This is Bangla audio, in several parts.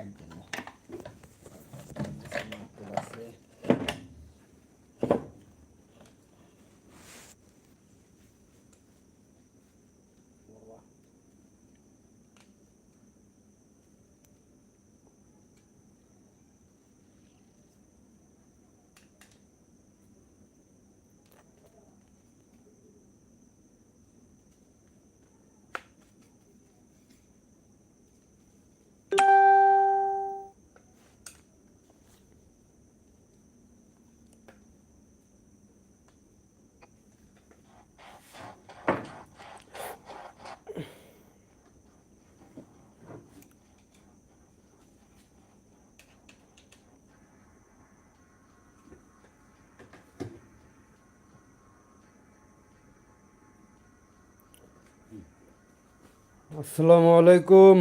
লাইট দেবো আছে আসসালামু আলাইকুম।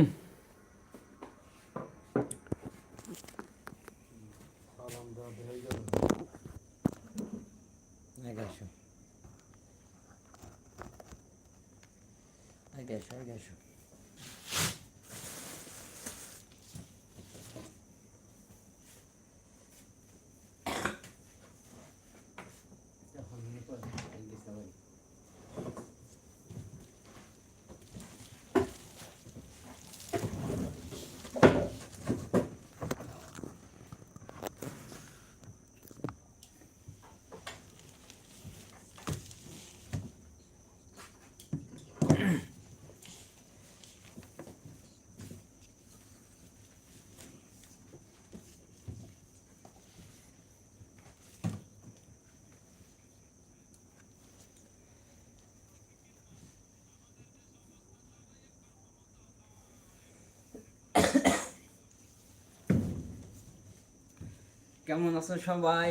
কেমন আছো সবাই?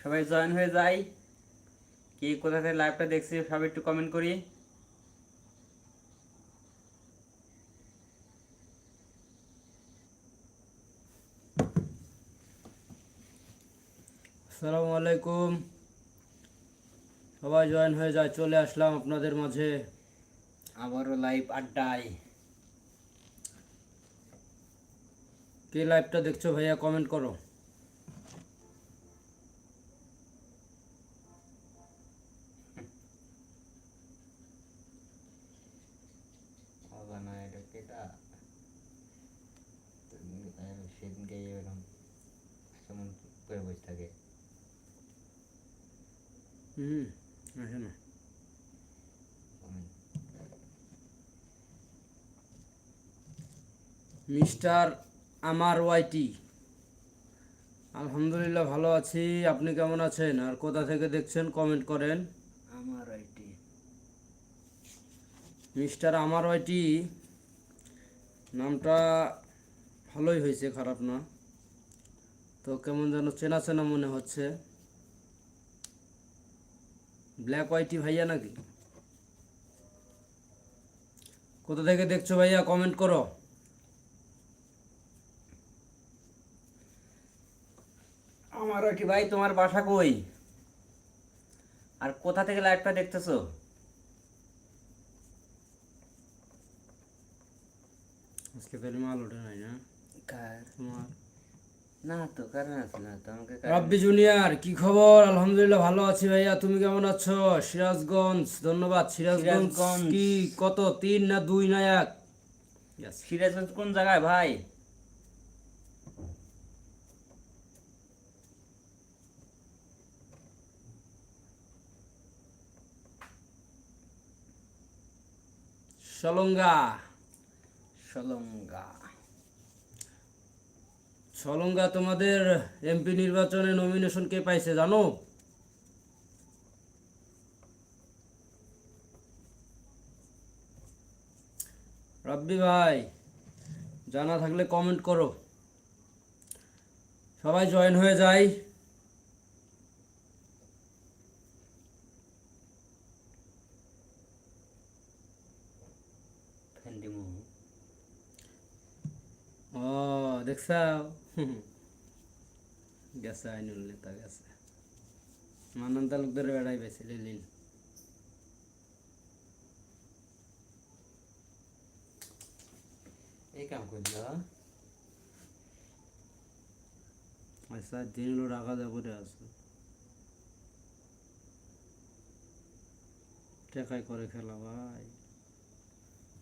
সবাই জয়েন হয়ে যাই। কে কোথা থেকে লাইভটা দেখছি সবাই একটু কমেন্ট করি। আসসালামু আলাইকুম। সবাই জয়েন হয়ে যায় চলে আসলাম আপনাদের মাঝে। আবারও লাইভ আড্ডায়। কে লাইভটা দেখছ ভাইয়া? কমেন্ট করো। সেদিনকে এরকম কেমন করে বসে থাকে। হুম আসে না। মিস্টার আমার ওয়াইটি আলহামদুলিল্লাহ ভালো আছি। আপনি কেমন আছেন? আর কোথা থেকে দেখছেন কমেন্ট করেন। আমার আইটি মিস্টার আমার ওয়াইটি নামটা ভালোই হয়েছে খারাপ না। তো কেমন যেন চেনা চেনা মনে হচ্ছে। ব্ল্যাক ওয়াইটি ভাইয়া নাকি? কোথা থেকে দেখছ ভাইয়া কমেন্ট করো। আমার কি ভাই তোমার বাসা কই? আর কোথা থেকে লাইভটা দেখতেছো? আজকে তাহলে মাল ওঠে নাই না? তোমার? না তো কারণ আছে? না তো আমাকে রাব্বি জুনিয়র কি খবর? আলহামদুলিল্লাহ ভালো আছি ভাইয়া তুমি কেমন আছো? সিরাজগঞ্জ ধন্যবাদ। সিরাজগঞ্জ। কি কত? তিন না দুই না এক. সিরাজগঞ্জ কোন জায়গায় ভাই? সলঙ্গা সলঙ্গা সলঙ্গা তোমাদের এমপি নির্বাচনে নমিনেশন কে পাইছে, জানো? রাব্বি ভাই, জানা থাকলে কমেন্ট করো। সবাই জয়েন হয়ে যায়। দেখছাও গেছে আইনুল নেতা গেছে মানন তালুকদার বেড়াই পেয়েছে লিলিন এই কাম করল আচ্ছা দিন হলো রাখা আছে টাকায় করে খেলা ভাই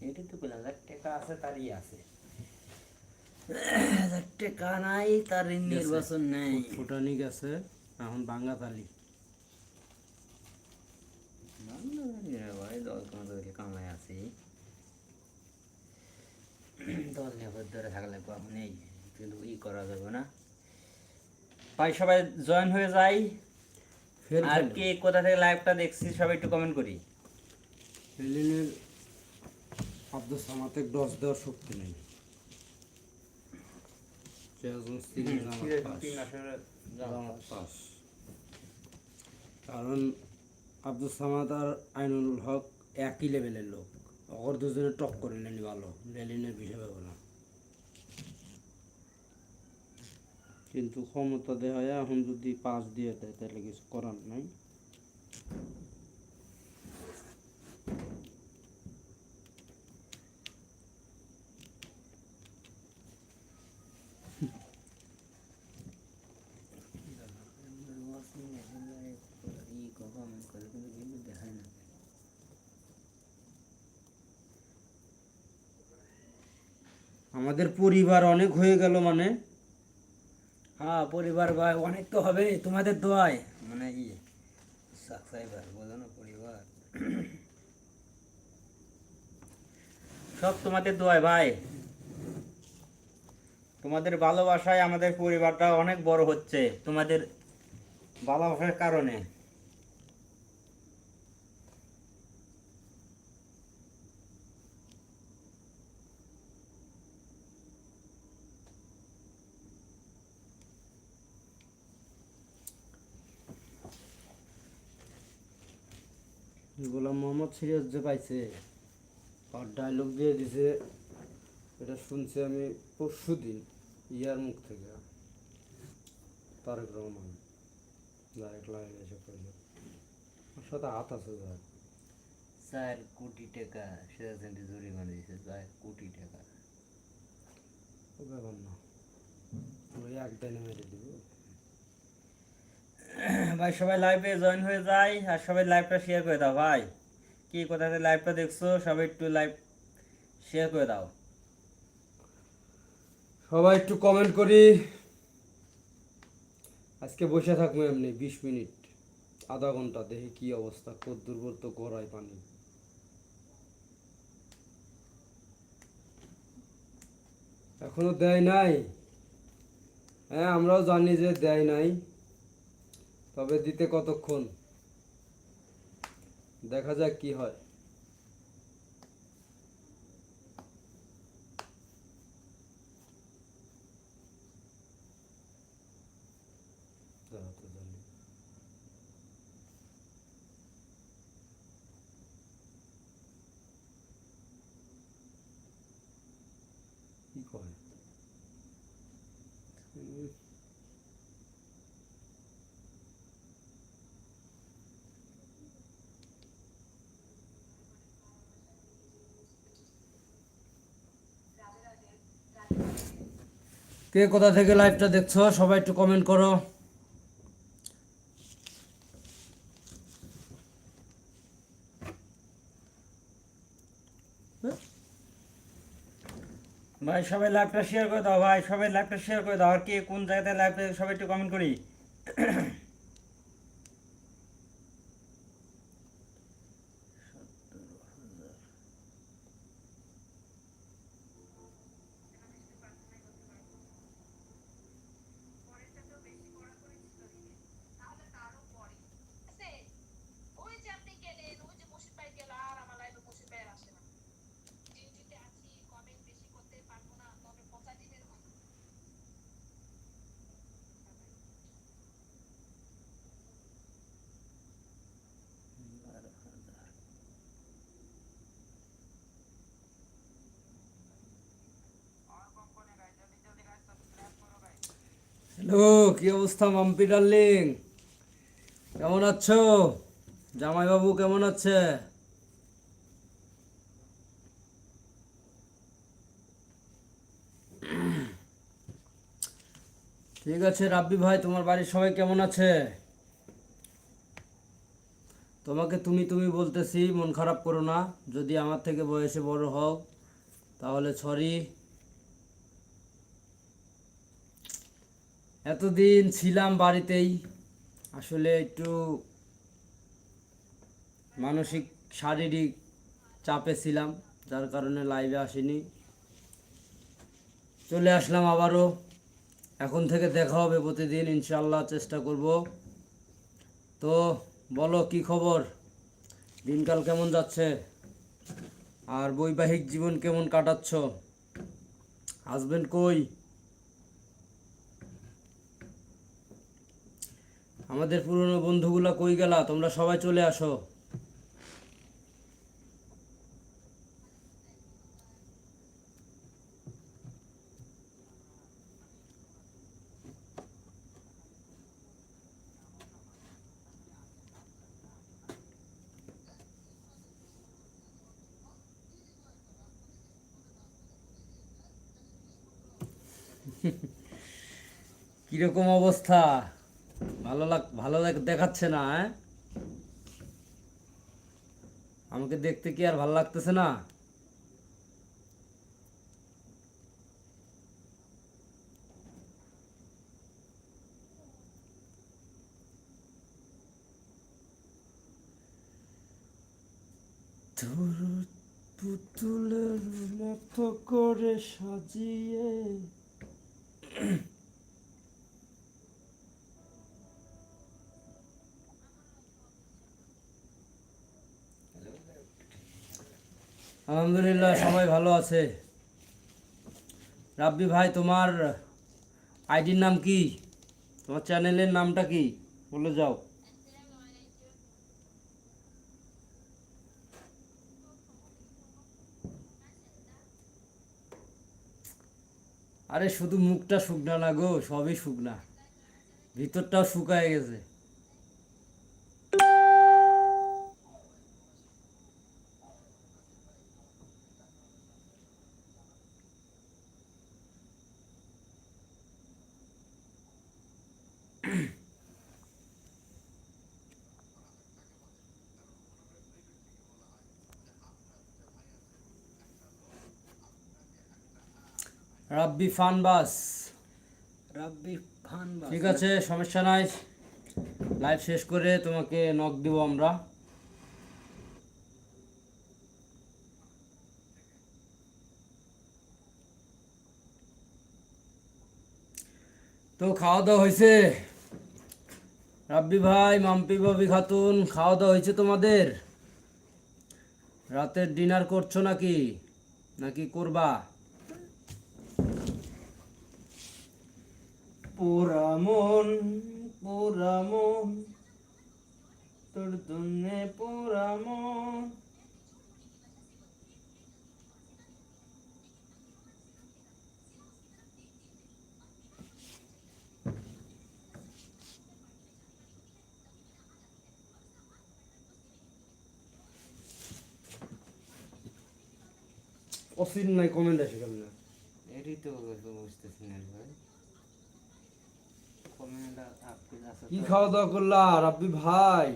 এটি তো বললাম যার টাকা আছে তারই আছে টাকা নাই তার নির্বাচন নেই। ফুটানি গেছে এখন বাঙ্গা তালি। ভাই দল তোমাদের কামাই আছি। দল নিয়ে ধরে থাকলে কখন নেই কিন্তু ই করা যাবে না। ভাই সবাই জয়েন হয়ে যাই। আর। কে কোথা থেকে লাইভটা দেখছি সবাই একটু কমেন্ট করি। হেলিনের আব্দুল সামাতে ডস দেওয়ার শক্তি নেই সিরাজগঞ্জ থেকে জামাত পাস। জামাত পাস। কারণ আব্দুল সামাদ আর আইনুল হক একই লেভেলের লোক অগর দুজনে টপ করে নেনি ভালো লেলিনের হিসেবে বলা কিন্তু ক্ষমতা দেওয়া হয় এখন যদি পাস দিয়ে দেয় তাহলে কিছু করার নাই আমাদের পরিবার অনেক হয়ে গেল মানে। হ্যাঁ পরিবার ভাই, অনেক তো হবে, তোমাদের দোয়ায়। মানে ই সাবস্ক্রাইবার বোঝো না, পরিবার। সব তোমাদের দোয়ায় ভাই। তোমাদের ভালোবাসায় আমাদের পরিবারটা অনেক বড় হচ্ছে, তোমাদের ভালোবাসার কারণে। গোলাম মোহাম্মদ সিরাজ যে পাইছে আর ডায়লগ দিয়ে দিছে এটা শুনছি আমি পরশু দিন ইয়ার মুখ থেকে। তারেক রহমান ডাইরেক্ট লাইন এসে কইল ওর সাথে হাত আছে যার। চার কোটি টাকা সিরাজ জরিমানা দিয়েছে চার কোটি টাকা। ও ব্যাপার না। ওই একদিনে মেরে দিব। ভাই, সবাই লাইভে জয়েন হয়ে যায় আর সবাই লাইভটা শেয়ার করে দাও, ভাই। কি, কোথা থেকে লাইভটা দেখছ, সবাই একটু লাইভ শেয়ার করে দাও। সবাই একটু কমেন্ট করি। আজকে বসে থাকব এমনি, বিশ মিনিট, আধা ঘণ্টা, দেখি কি অবস্থা, কত দুর্বল তো গড়ায় পানি। এখনও দেয় নাই? হ্যাঁ আমরাও জানি যে দেয় নাই। তবে দিতে কতক্ষণ? দেখা যাক কি হয়। তারা তো জানে। কি করে উম, কে কোথা থেকে লাইভটা দেখছ? সবাই একটু কমেন্ট করো। ভাই, সবাই লাইভটা শেয়ার করে দাও, ভাই। সবাই লাইভটা শেয়ার করে দাও। আর কে কোন জায়গাতে লাইভটা সবাই একটু কমেন্ট করি। বন্ধু কি অবস্থা মাম্পি ডার্লিং? কেমন আছো? জামাইবাবু কেমন আছে? ঠিক আছে রাব্বি ভাই, তোমার বাড়ির সবাই কেমন আছে? তোমাকে তুমি তুমি বলতেছি, মন খারাপ করো না। যদি আমার থেকে বয়সে বড় হও, তাহলে সরি এতদিন ছিলাম বাড়িতেই। আসলে একটু মানসিক, শারীরিক চাপে ছিলাম, যার কারণে লাইভে আসিনি। চলে আসলাম আবারও। এখন থেকে দেখা হবে প্রতিদিন ইনশাল্লাহ চেষ্টা করব। তো বলো, কি খবর? দিনকাল কেমন যাচ্ছে? আর বৈবাহিক জীবন কেমন কাটাচ্ছ? হাজবেন্ড কই? আমাদের পুরনো বন্ধুগুলা কই গেলা? তোমরা সবাই চলে আসো। কীরকম অবস্থা? ভালো লাগ ভালো দেখাচ্ছে না হ্যাঁ? আমাকে দেখতে কি আর ভালো লাগতেছে না? পুতুলের মতো করে সাজিয়ে আলহামদুলিল্লাহ, সবাই ভালো আছে। রাব্বি ভাই, তোমার আইডির নাম কি? তোমার চ্যানেলের নামটা কি? বলে যাও। আরে শুধু মুখটা শুকনা না গো, সবই শুকনা। ভিতরটাও শুকায় গেছে। রাব্বি ফান বাস। রাব্বি ফান ঠিক আছে সমস্যা নাই। লাইভ শেষ করে তোমাকে নক দিব আমরা। তো খাওয়া দাওয়া হয়েছে রাব্বি ভাই, মাম্পি বাবি খাতুন খাওয়া দাওয়া হয়েছে তোমাদের? রাতের ডিনার করছ নাকি? নাকি করবা? পোরামন মন, পোড়া মন, তোর দুনে পোড়া অসিন নাই কমেন্ট আসে না এটাই তো বুঝতেছি না ভাই। কমেন্ট কি খাওয়া দাওয়া করলা? রাব্বি ভাই।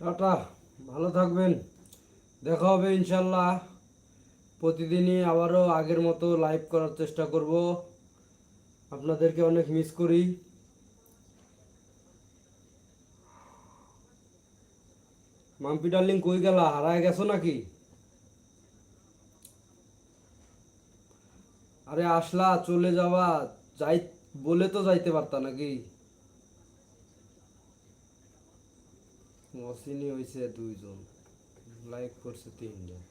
টাটা, ভালো থাকবেন। দেখা হবে ইনশাল্লাহ। প্রতিদিনই আবারও আগের মতো লাইভ করার চেষ্টা করব। আপনাদেরকে অনেক মিস করি। মাম্পি ডার্লিং কই গেলা? হারায় গেছো নাকি? আরে আসলা, চলে যাওয়া যাই, বলে তো যাইতে পারতা নাকি? মসিনি হয়েছে দুইজন লাইক করছে তিনজন।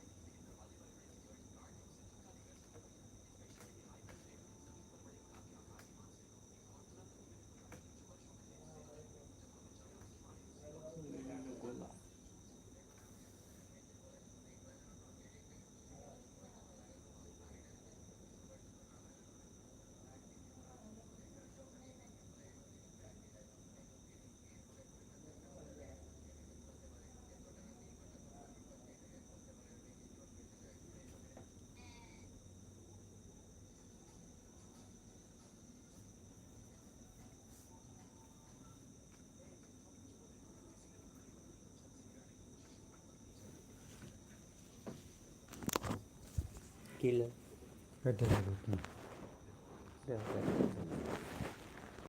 কিলো কেটে দেওয়া যায়।